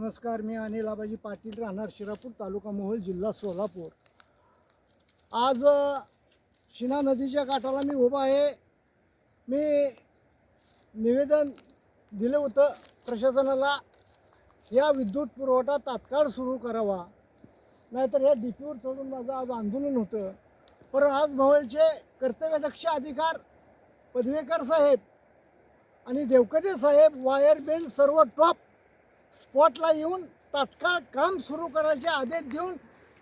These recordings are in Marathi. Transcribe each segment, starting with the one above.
नमस्कार मी अनिल आबाजी पाटील राहणार शिरापूर तालुका मोहोळ जिल्हा सोलापूर. आज शिना नदीच्या काठाला मी उभा आहे. मी निवेदन दिलं होतं प्रशासनाला या विद्युत पुरवठा तात्काळ सुरू करावा. नाहीतर या डीपीवर सोडून माझं आज आंदोलन होतं. पण आज मोहोळचे कर्तव्यदक्ष अधिकार पदवेकर साहेब आणि देवकते साहेब वायर बिल सर्व टॉप स्पॉटला येऊन तात्काळ काम सुरू करायचे आदेश देऊन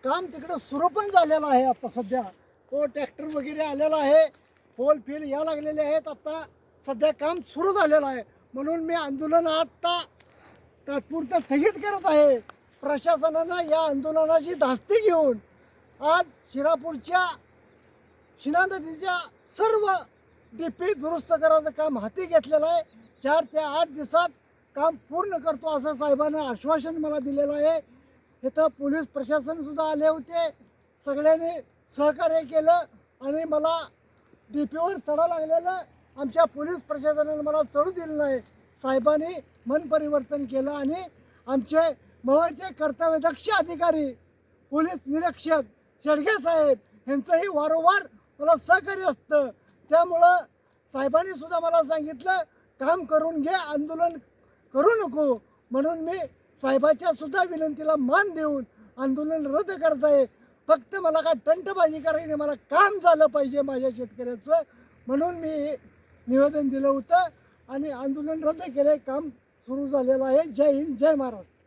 काम तिकडं सुरू पण झालेलं आहे आता सध्या. तो ट्रॅक्टर वगैरे आलेला आहे. पोल फिल या लागलेले आहेत आत्ता सध्या काम सुरू झालेलं आहे. म्हणून मी आंदोलन आत्ता तात्पुरतं स्थगित करत आहे. प्रशासनानं या आंदोलनाची धास्ती घेऊन आज शिरापूरच्या शिना नदीच्या सर्व डीपी दुरुस्त करायचं काम हाती घेतलेलं आहे. चार ते आठ दिवसात काम पूर्ण करतो असं साहेबांना आश्वासन मला दिलेलं आहे. इथं पोलीस प्रशासनसुद्धा आले होते. सगळ्यांनी सहकार्य केलं आणि मला डी पीवर चढा लागलेलं. आमच्या पोलीस प्रशासनानं मला चढू दिलं नाही साहेबांनी मन परिवर्तन केलं आणि आमचे मवळचे कर्तव्यदक्ष अधिकारी पोलीस निरीक्षक शेडगे साहेब यांचंही वारंवार मला सहकार्य असतं. त्यामुळं साहेबांनी सुद्धा मला सांगितलं काम करून घे आंदोलन करू नको. म्हणून मी साहेबाच्या सुद्धा विनंतीला मान देऊन आंदोलन रद्द करत आहे फक्त मला काय टंटबाजी करायची मला काम झालं पाहिजे माझ्या शेतकऱ्याचं. म्हणून मी निवेदन दिलं होतं आणि आंदोलन रद्द केलं काम सुरू झालेलं आहे. जय हिंद जय महाराष्ट्र.